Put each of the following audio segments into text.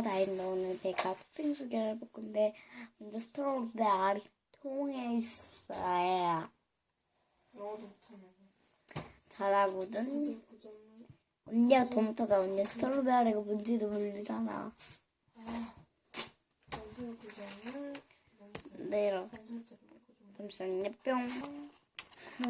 나인데 오늘 제가 토핑 소개를 해볼 건데 먼저 스트로베리 통에 있어요. 영어도 못하는 잘하거든. 언니가 더 못하다 언니 스트로베리가 뭔지도 모르잖아. 고정을 네 고정 잠시만요 뿅.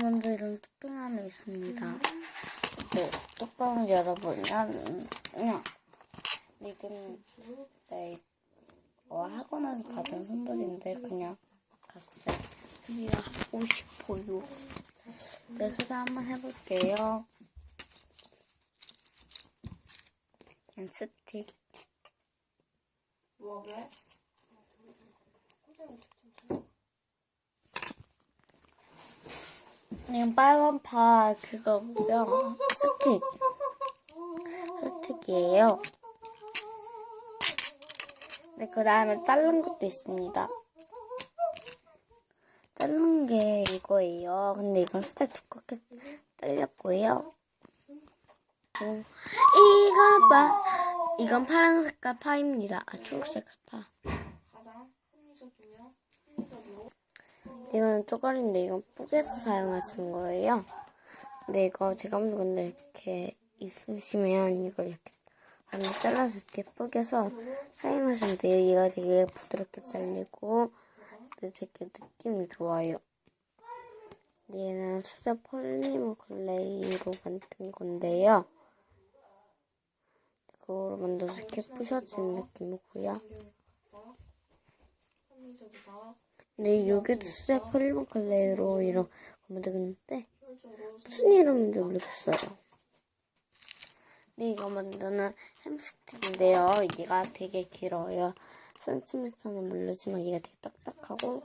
먼저 이런 토핑함이 있습니다. 네 뚜껑을 열어보면 그냥 이건 쭉 네, 어, 하고 나서 받은 선물인데 그냥 각자 우리가 하고 싶어요. 네, 소개 한번 해볼게요. 그냥 스틱. 뭐하게? 이건 빨간 파 그거고요. 스틱. 스틱이에요. 네, 그 다음에 자른 것도 있습니다. 자른 게 이거예요. 근데 이건 살짝 두껍게 잘렸고요. 오, 이거 봐. 이건 파란 색깔 파입니다. 아, 초록색 파. 이거는 쪼가리인데 이건 뿌개서 있는 거예요. 근데 이거 제가 보는 건데 이렇게 있으시면 이걸 이렇게 반을 잘라서 이렇게 뿌개서 사용하시면 돼요. 얘가 되게 부드럽게 잘리고 근데 되게 느낌이 좋아요. 얘는 수제 폴리머 클레이로 만든 건데요. 그거로 만들어서 이렇게 부셔진 느낌이고요. 근데 여기도 수제 폴리머 클레이로 이런 거 만들었는데 무슨 이름인지 모르겠어요. 근데 이거 만드는 햄스틱인데요. 얘가 되게 길어요. 센티미터는 모르지만 얘가 되게 딱딱하고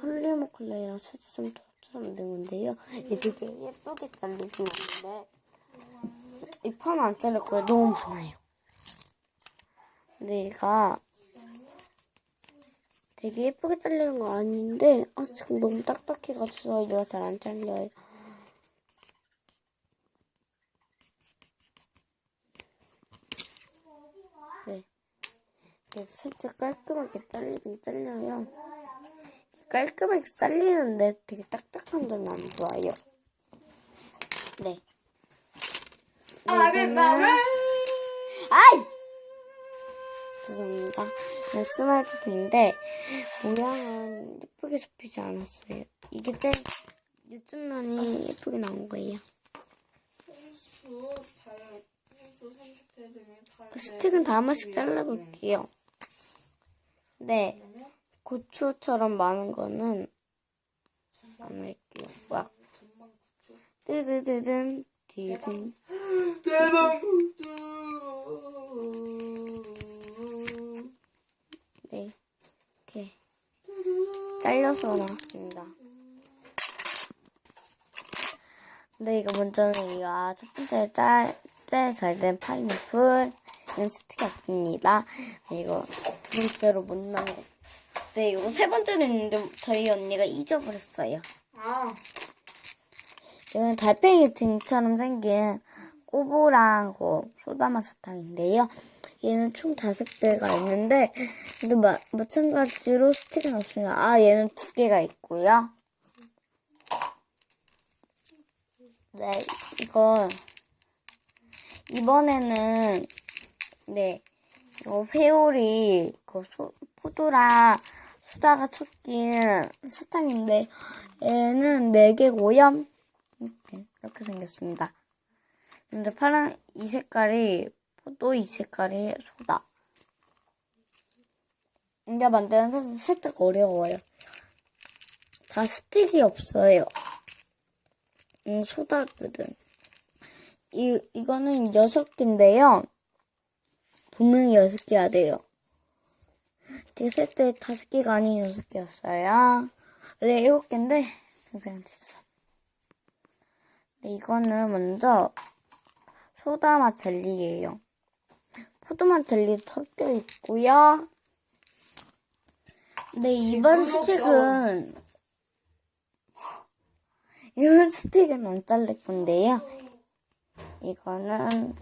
폴리머 클레이랑 수지 좀 합쳐서 만든 건데요. 얘 되게 예쁘게 잘리시면 안돼. 이판 안 잘릴 거예요. 너무 많아요. 근데 얘가 되게 예쁘게 잘리는 거 아닌데 아 지금 너무 딱딱해가지고 얘가 잘 안 잘려요. 네. 그래서 살짝 깔끔하게 잘리긴 잘려요. 깔끔하게 잘리는데 되게 딱딱한 점이 안 좋아요. 네. 이거는 아이! 죄송합니다. 스마트폰인데 모양은 예쁘게 잡히지 않았어요. 이게 제일 유튜브면이 예쁘게 나온 거예요. 그 스틱은 다한 번씩 잘라볼게요. 네, 고추처럼 많은 거는 안 할게요. 구축 뜨드드든, 디든. 대박 구축 네, 이렇게 잘려서 나왔습니다. 근데 이거 먼저는 이거 첫 번째 짤, 짤 잘된 파인애플 이건 스틱이었습니다. 그리고 두 번째로 못 나온 거. 네, 이거 세 번째는 있는데 저희 언니가 잊어버렸어요. 아 이건 달팽이 등처럼 생긴 꼬부랑 소다맛 사탕인데요. 얘는 총 다섯 개가 있는데, 근데 마, 마찬가지로 스틱은 없습니다. 아, 얘는 두 개가 있고요. 네, 이거, 이번에는, 네, 이거 회오리, 그 소, 포도랑 소다가 섞인 사탕인데, 얘는 네 개고요. 이렇게, 이렇게 생겼습니다. 근데 파란 이 색깔이 포도 이 색깔이 소다. 이제 만드는 건 살짝 어려워요. 다 스틱이 없어요. 음, 소다들은. 이, 이거는 여섯 개인데요. 분명히 여섯 개야 돼요. 되게 쓸때 다섯 개가 아닌 여섯 개였어요. 네, 일곱 개인데, 동생한테 줬어. 네, 이거는 먼저 소다맛 젤리예요. 포도맛 젤리 섞여 있고요. 네, 이번 스틱은 이번 스틱은 안 잘릴 건데요. 이거는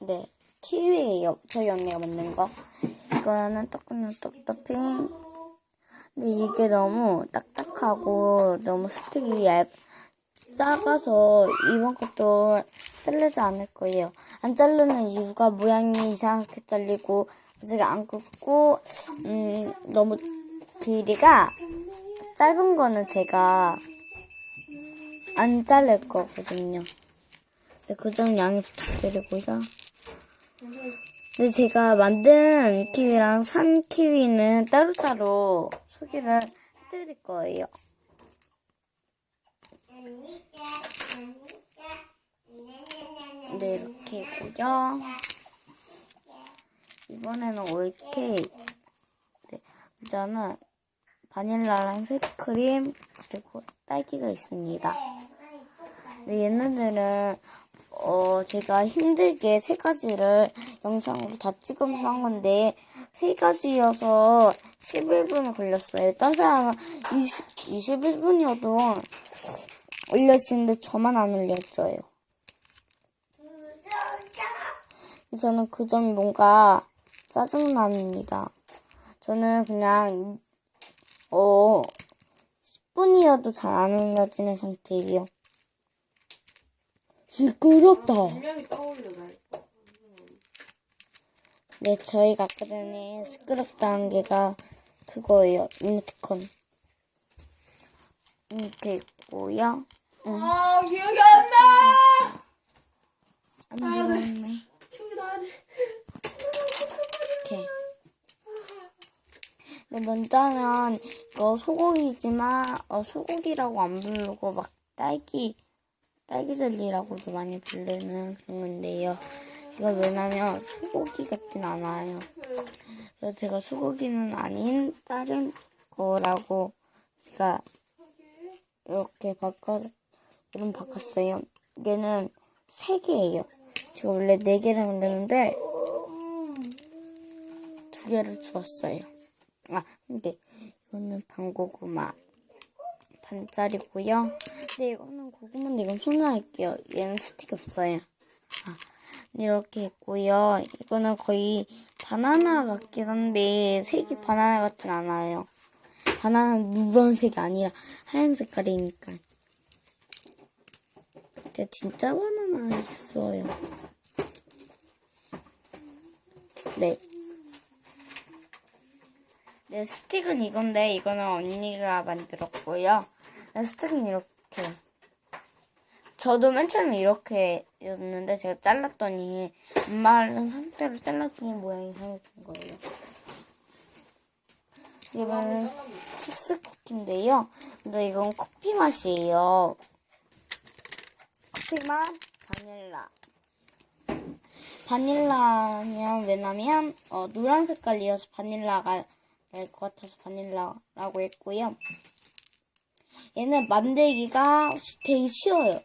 네 키위예요. 저희 언니가 만든 거. 이거는 떡그는 떡토핑. 근데 이게 너무 딱딱하고 너무 스틱이 얇, 작아서 이번 것도 자르지 않을 거예요. 안 자르는 이유가 모양이 이상하게 잘리고 아직 안 굽고 음, 너무 길이가 짧은 거는 제가 안 자를 거거든요. 네, 그점 양해 부탁드리고요. 근데 제가 만든 키위랑 산 키위는 따로따로 소개를 해드릴 거예요. 네, 이렇게 있고요. 이번에는 올케이크. 네, 일단은 바닐라랑 생크림 그리고 딸기가 있습니다. 네, 얘네들은 어 제가 힘들게 세 가지를 영상으로 다 찍으면서 한 건데 세 가지여서 11분 걸렸어요. 딴 사람은 20, 21분이어도 올려지는데 저만 안 올렸어요. 저는 그 점이 뭔가 짜증납니다. 저는 그냥 어 10분이어도 잘 안 올려지는 상태예요. 시끄럽다. 분명히 떠올려 날 거. 네, 저희가 아까 전에 시끄럽다는 게가 그거예요. 이모티콘. 이렇게 있고요. 아 기억이 안 나. 안 좋네. 기억이 나네. 이렇게. 네, 먼저는 이거 소고기지만 어, 소고기라고 안 부르고 막 딸기 딸기 젤리라고도 많이 부르는 그런 건데요. 이거 왜냐면 소고기 같진 않아요. 그래서 제가 소고기는 아닌 다른 거라고 제가 이렇게 바꿔 이름 바꿨어요. 얘는 세 개예요. 제가 원래 네 개를 만드는데 두 개를 주었어요. 아, 근데 이거는 방고구마 반짜리고요. 근데 이거는 고구마인데 이건 손으로 할게요. 얘는 스틱이 없어요. 아, 이렇게 있고요. 이거는 거의 바나나 같긴 한데 색이 바나나 같진 않아요. 바나나는 누런색이 아니라 하얀 색깔이니까. 제가 진짜 바나나 있어요. 네. 네, 스틱은 이건데 이거는 언니가 만들었고요. 네, 스틱은 이렇게. 저도 맨 처음에 이렇게였는데 제가 잘랐더니 마른 상태로 잘랐더니 모양이 이상해진 거예요. 이거는 칙스 쿠키인데요. 근데 이건 커피 맛이에요. 커피 맛 바닐라. 바닐라면 왜냐면 어, 노란 색깔이어서 바닐라가 될 것 같아서 바닐라라고 했고요. 얘는 만들기가 쉬- 되게 쉬워요.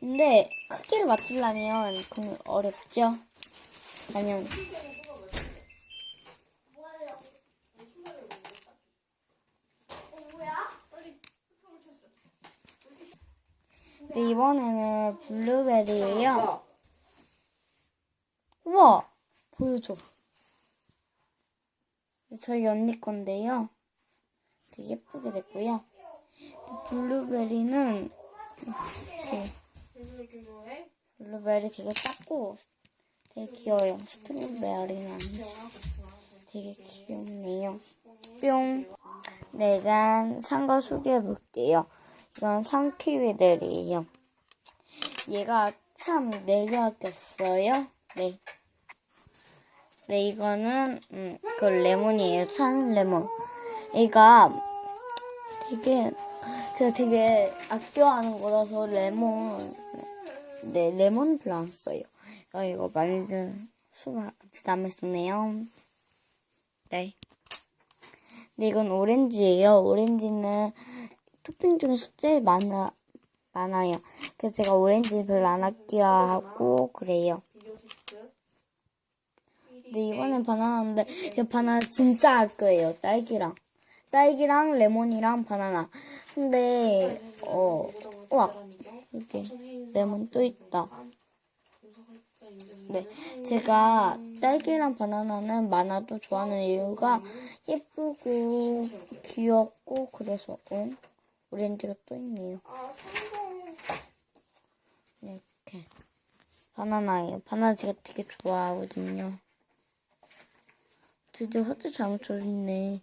근데 크기를 맞추려면 그건 어렵죠. 아니면 근데 이번에는 블루베리예요. 우와 보여줘. 저희 언니 건데요. 되게 예쁘게 됐고요. 블루베리는 이렇게? 블루베리 되게 작고 되게 귀여워요. 스트로베리는 되게 귀엽네요. 뿅. 네, 짠. 산거 소개해 볼게요. 이건 산키위들이에요. 얘가 참 네 개밖에 없어요. 네. 네, 이거는, 음, 그 레몬이에요. 산 레몬. 얘가 되게, 제가 되게 아껴하는 거라서 레몬, 네, 레몬 별로 안 써요. 어, 이거 만든 수박 같이 남았었네요. 네. 근데 이건 오렌지예요. 오렌지는 토핑 중에서 제일 많아, 많아요. 그래서 제가 오렌지 별로 안 아껴하고 그래요. 근데 이번엔 바나나인데 제가 바나나 진짜 알 거예요. 딸기랑 딸기랑 레몬이랑 바나나. 근데 어 우와 이렇게 레몬 또 있다. 네, 제가 딸기랑 바나나는 많아도 좋아하는 이유가 예쁘고 귀엽고 그래서 어? 오렌지가 또 있네요. 이렇게 바나나예요. 바나나 제가 되게 좋아하거든요. 드디어 하도 잘못 줬네.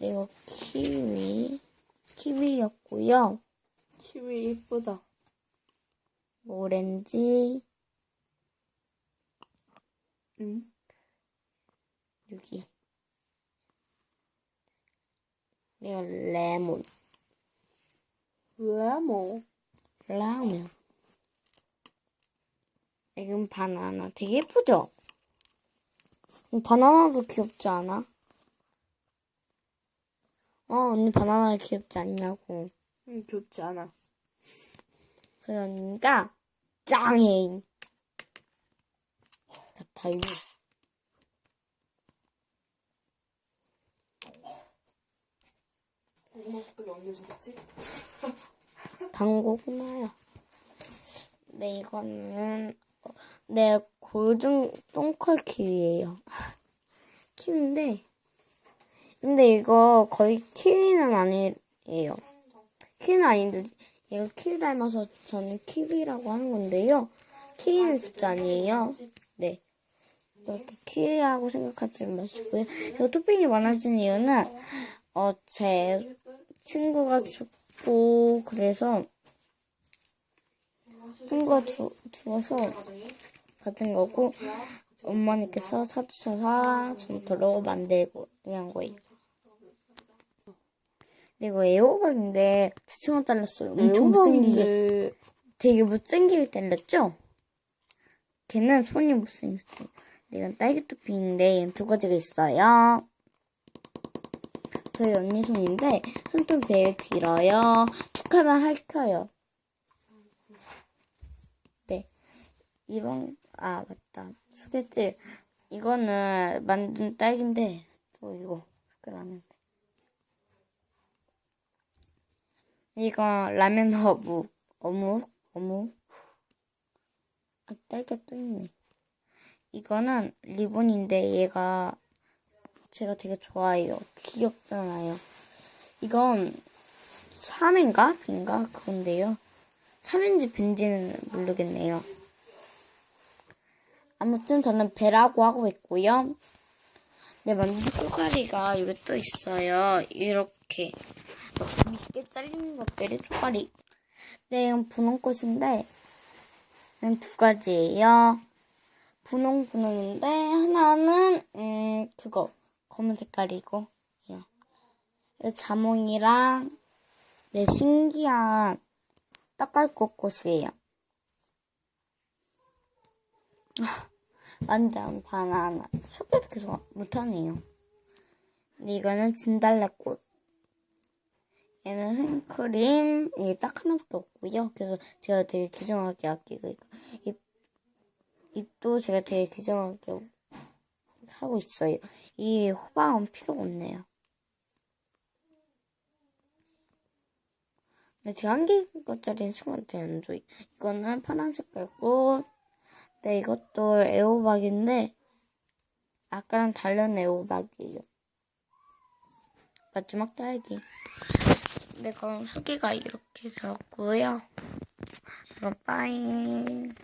네, 이거 키위 키위였고요. 키위 이쁘다. 오렌지 응. 여기 이거 레몬 왜 뭐? 라면 이건 바나나 되게 예쁘죠? 바나나도 귀엽지 않아? 어 언니 바나나 귀엽지 않냐고. 응 좋지 않아. 저희 언니가 짱해 같아요 고구마 섞으려 언제 주겠지? 방고구마요. 네 이거는 어, 네 골든 똥컬 키위예요. 키위인데 근데 이거 거의 키위는 아니에요. 키위는 아닌데 이거 키위 닮아서 저는 키위라고 하는 건데요. 키위는 진짜 아니에요. 네. 이렇게 키위라고 생각하지 마시고요. 이거 토핑이 많아진 이유는 어 제 친구가 죽고 그래서 친구가 주, 죽어서 받은 거고 어머니께서 사주셔서 전부터로 만들고 이런 거예요. 근데 이거 애호박인데 대충 잘랐어요. 엄청 못생기게 되게 못생기게 잘랐죠? 걔는 손이 못생겼어요. 이건 딸기 토핑인데 두 가지가 있어요. 저희 언니 손인데 손톱 되게 길어요. 툭하면 핥혀요. 네. 이번 아 맞다 소개질 이거는 만든 딸기인데 또 이거 라면 이거 라면 어묵 어묵 어묵. 아 딸기가 또 있네. 이거는 리본인데 얘가 제가 되게 좋아해요. 귀엽잖아요. 이건 3인가? 빈가? 그건데요. 3인지 빈지는 모르겠네요. 아무튼 저는 배라고 하고 있고요. 네, 만든 쪼가리가 여기 또 있어요. 이렇게 쉽게 잘리는 것들이 쪼가리. 네, 이건 분홍꽃인데 이건 두 가지예요. 분홍 분홍인데 하나는 음 그거 검은 색깔이고 요. 자몽이랑 네 신기한 떡갈꽃 꽃이에요. 완전 바나나. 소개를 계속 못하네요. 근데 이거는 진달래꽃. 얘는 생크림. 이게 딱 하나밖에 없고요. 그래서 제가 되게 귀중하게 아끼고 있고. 입, 입도 제가 되게 귀중하게 하고 있어요. 이 호박은 필요가 없네요. 근데 제가 한 개짜리는 친구한테 안 줘요. 이거는 파란 색깔 꽃. 네, 이것도 애호박인데, 아까랑 다른 애호박이에요. 마지막 딸기. 네, 그럼 소개가 이렇게 되었고요. 그럼 빠잉.